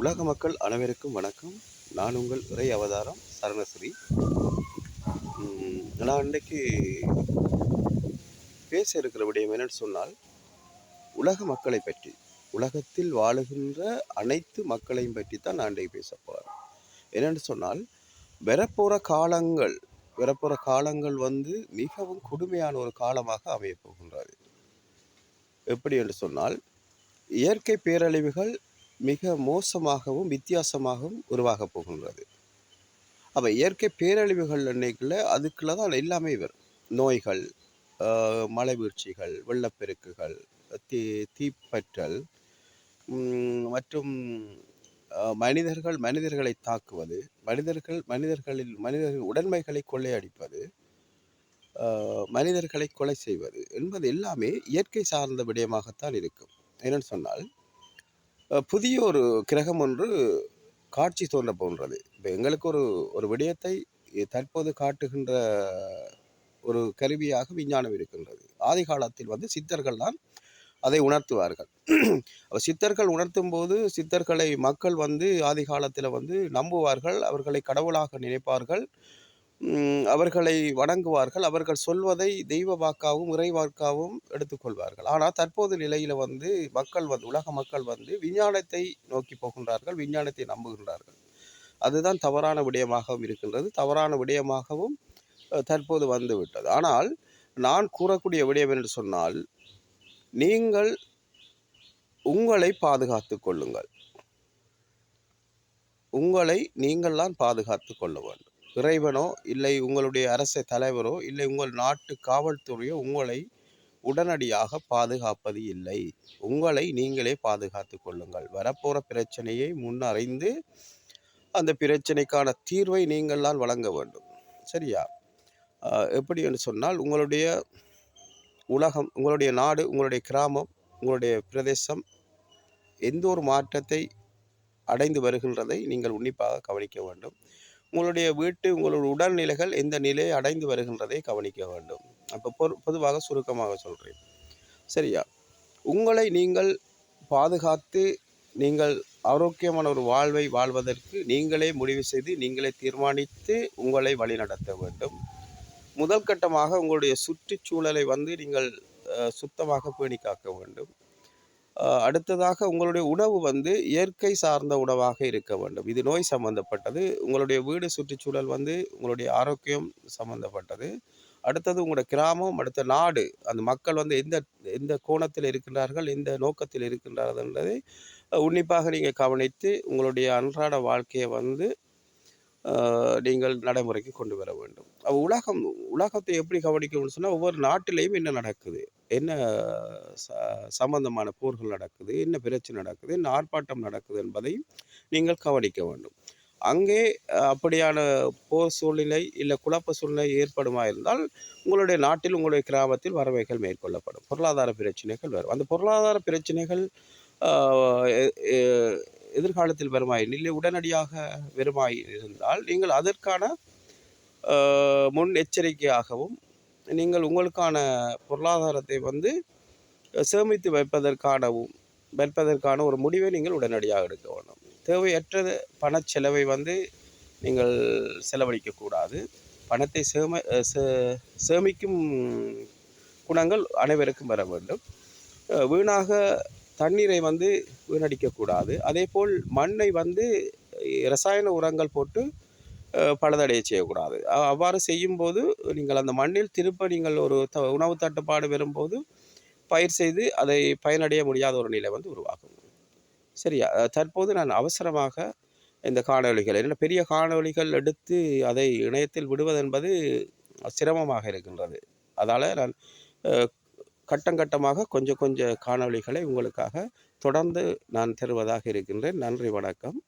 உலக மக்கள் அனைவருக்கும் வணக்கம். நான் உங்கள் உரை அவதாரம் சரணஸ்ரீ. நான் இன்றைக்கு பேச இருக்கிற விடயம் என்னன்னு சொன்னால் உலக மக்களை பற்றி. உலகத்தில் வாழுகின்ற அனைத்து மக்களையும் பற்றி தான் நான் இன்றைக்கு பேச போகிறேன் என்னென்னு சொன்னால் வரப்போகிற காலங்கள் வரப்போகிற காலங்கள் வந்து மிகவும் கொடுமையான ஒரு காலமாக அமையப் போகின்றது. எப்படி என்று சொன்னால் இயற்கை பேரழிவுகள் மிக மோசமாகவும் வித்தியாசமாகவும் உருவாகப் போகின்றது. அப்போ இயற்கை பேரழிவுகள் அன்னைக்குள்ள அதுக்குள்ள தான் எல்லாமே வரும். நோய்கள் ஆஹ் மழை வீழ்ச்சிகள் வெள்ளப்பெருக்குகள் தீ தீப்பற்றல் மற்றும் மனிதர்கள் மனிதர்களை தாக்குவது மனிதர்கள் மனிதர்களில் மனிதர்கள் உடன்மைகளை கொள்ளையடிப்பது மனிதர்களை கொலை செய்வது என்பது எல்லாமே இயற்கை சார்ந்த விடயமாகத்தான் இருக்கும். என்னன்னு சொன்னால் புதிய ஒரு கிரகம் ஒன்று காட்சி தோன்ற போன்றது. இப்போ எங்களுக்கு ஒரு ஒரு விடயத்தை தற்போது காட்டுகின்ற ஒரு கருவியாக விஞ்ஞானம் இருக்கின்றது. ஆதி காலத்தில் வந்து சித்தர்கள் தான் அதை உணர்த்துவார்கள். சித்தர்கள் உணர்த்தும் போது சித்தர்களை மக்கள் வந்து ஆதி காலத்தில் வந்து நம்புவார்கள் அவர்களை கடவுளாக நினைப்பார்கள். அவர்களை வணங்குவார்கள். அவர்கள் சொல்வதை தெய்வ வாக்காகவும் இறைவாக்காகவும் எடுத்துக்கொள்வார்கள். ஆனால் தற்போது நிலையில் வந்து மக்கள் வந்து உலக மக்கள் வந்து விஞ்ஞானத்தை நோக்கி போகின்றார்கள் விஞ்ஞானத்தை நம்புகின்றார்கள். அதுதான் தவறான விடயமாகவும் இருக்கின்றது. தவறான விடயமாகவும் தற்போது வந்து விட்டது ஆனால் நான் கூறக்கூடிய விடயம் என்று சொன்னால் நீங்கள் உங்களை பாதுகாத்து கொள்ளுங்கள். உங்களை நீங்கள்தான் பாதுகாத்து கொள்ள வேண்டும். இறைவனோ இல்லை உங்களுடைய அரச தலைவரோ இல்லை உங்கள் நாட்டு காவல்துறையோ உங்களை உடனடியாக பாதுகாப்பது இல்லை. உங்களை நீங்களே பாதுகாத்து கொள்ளுங்கள். வரப்போகிற பிரச்சனையை முன்னறிந்து அந்த பிரச்சனைக்கான தீர்வை நீங்களால் வழங்க வேண்டும். சரியா? எப்படி என்று சொன்னால் உங்களுடைய உலகம் உங்களுடைய நாடு உங்களுடைய கிராமம் உங்களுடைய பிரதேசம் எந்த ஒரு மாற்றத்தை அடைந்து வருகின்றதை நீங்கள் உன்னிப்பாக கவனிக்க வேண்டும். உங்களுடைய வீட்டு உங்களுடைய உடல்நிலைகள் எந்த நிலையை அடைந்து வருகின்றதை கவனிக்க வேண்டும். அப்போ பொது பொதுவாக சுருக்கமாக சொல்கிறேன் சரியா? உங்களை நீங்கள் பாதுகாத்து நீங்கள் ஆரோக்கியமான ஒரு வாழ்வை வாழ்வதற்கு நீங்களே முடிவு செய்து நீங்களே தீர்மானித்து உங்களை வழிநடத்த வேண்டும். முதல் கட்டமாக உங்களுடைய சுற்றுச்சூழலை வந்து நீங்கள் சுத்தமாக பேணி காக்க வேண்டும். அடுத்ததாக உங்களுடைய உணவு வந்து இயற்கை சார்ந்த உணவாக இருக்க வேண்டும். இது நோய் சம்பந்தப்பட்டது. உங்களுடைய வீடு சுற்றுச்சூழல் வந்து உங்களுடைய ஆரோக்கியம் சம்பந்தப்பட்டது. அடுத்தது உங்களுடைய கிராமம் அடுத்த நாடு அந்த மக்கள் வந்து எந்த எந்த கோணத்தில் இருக்கின்றார்கள் எந்த நோக்கத்தில் இருக்கின்றார்கள் என்பதை உன்னிப்பாக நீங்கள் கவனித்து உங்களுடைய அன்றாட வாழ்க்கையை வந்து நீங்கள் நடைமுறைக்கு கொண்டு வர வேண்டும். உலகம் உலகத்தை எப்படி கவனிக்கணும்னு சொன்னால் ஒவ்வொரு நாட்டிலையும் என்ன நடக்குது? என்ன ச சம்பந்தமான போர்கள் நடக்குது? என்ன பிரச்சனை நடக்குது? என்ன ஆர்ப்பாட்டம் நடக்குது என்பதையும் நீங்கள் கவனிக்க வேண்டும். அங்கே அப்படியான போர் சூழ்நிலை இல்லை குழப்ப சூழ்நிலை ஏற்படுமா இருந்தால் உங்களுடைய நாட்டில் உங்களுடைய கிராமத்தில் வரவைகள் மேற்கொள்ளப்படும். பொருளாதார பிரச்சனைகள் வரும். அந்த பொருளாதார பிரச்சனைகள் எதிர்காலத்தில் வருமாயின் இல்லை உடனடியாக வருமாய் இருந்தால் நீங்கள் அதற்கான முன் எச்சரிக்கையாகவும் நீங்கள் உங்களுக்கான பொருளாதாரத்தை வந்து சேமித்து வைப்பதற்கானவும் வைப்பதற்கான ஒரு முடிவை நீங்கள் உடனடியாக எடுக்க வேண்டும். தேவையற்ற பண செலவை வந்து நீங்கள் செலவழிக்கக்கூடாது பணத்தை சேம சே- சேமிக்கும் குணங்கள் அனைவருக்கும் வர வேண்டும். வீணாக தண்ணீரை வந்து வீணடிக்கக்கூடாது. அதே போல் மண்ணை வந்து ரசாயன உரங்கள் போட்டு பழுதடைய பலதடைய செய்யக்கூடாது அவ்வாறு செய்யும்போது நீங்கள் அந்த மண்ணில் திருப்ப நீங்கள் ஒரு த உணவு தட்டுப்பாடு வரும்போது பயிர் செய்து அதை பயனடைய முடியாத ஒரு நிலை வந்து உருவாகும். சரியா? தற்போது நான் அவசரமாக இந்த காணொலிகள் என்ன பெரிய காணொளிகள் எடுத்து அதை இணையத்தில் விடுவதென்பது சிரமமாக இருக்கின்றது. அதால் நான் கட்டம் கட்டமாக கொஞ்சம் கொஞ்சம் காணொளிகளை உங்களுக்காக தொடர்ந்து நான் தருவதாக இருக்கின்றேன். நன்றி வணக்கம்.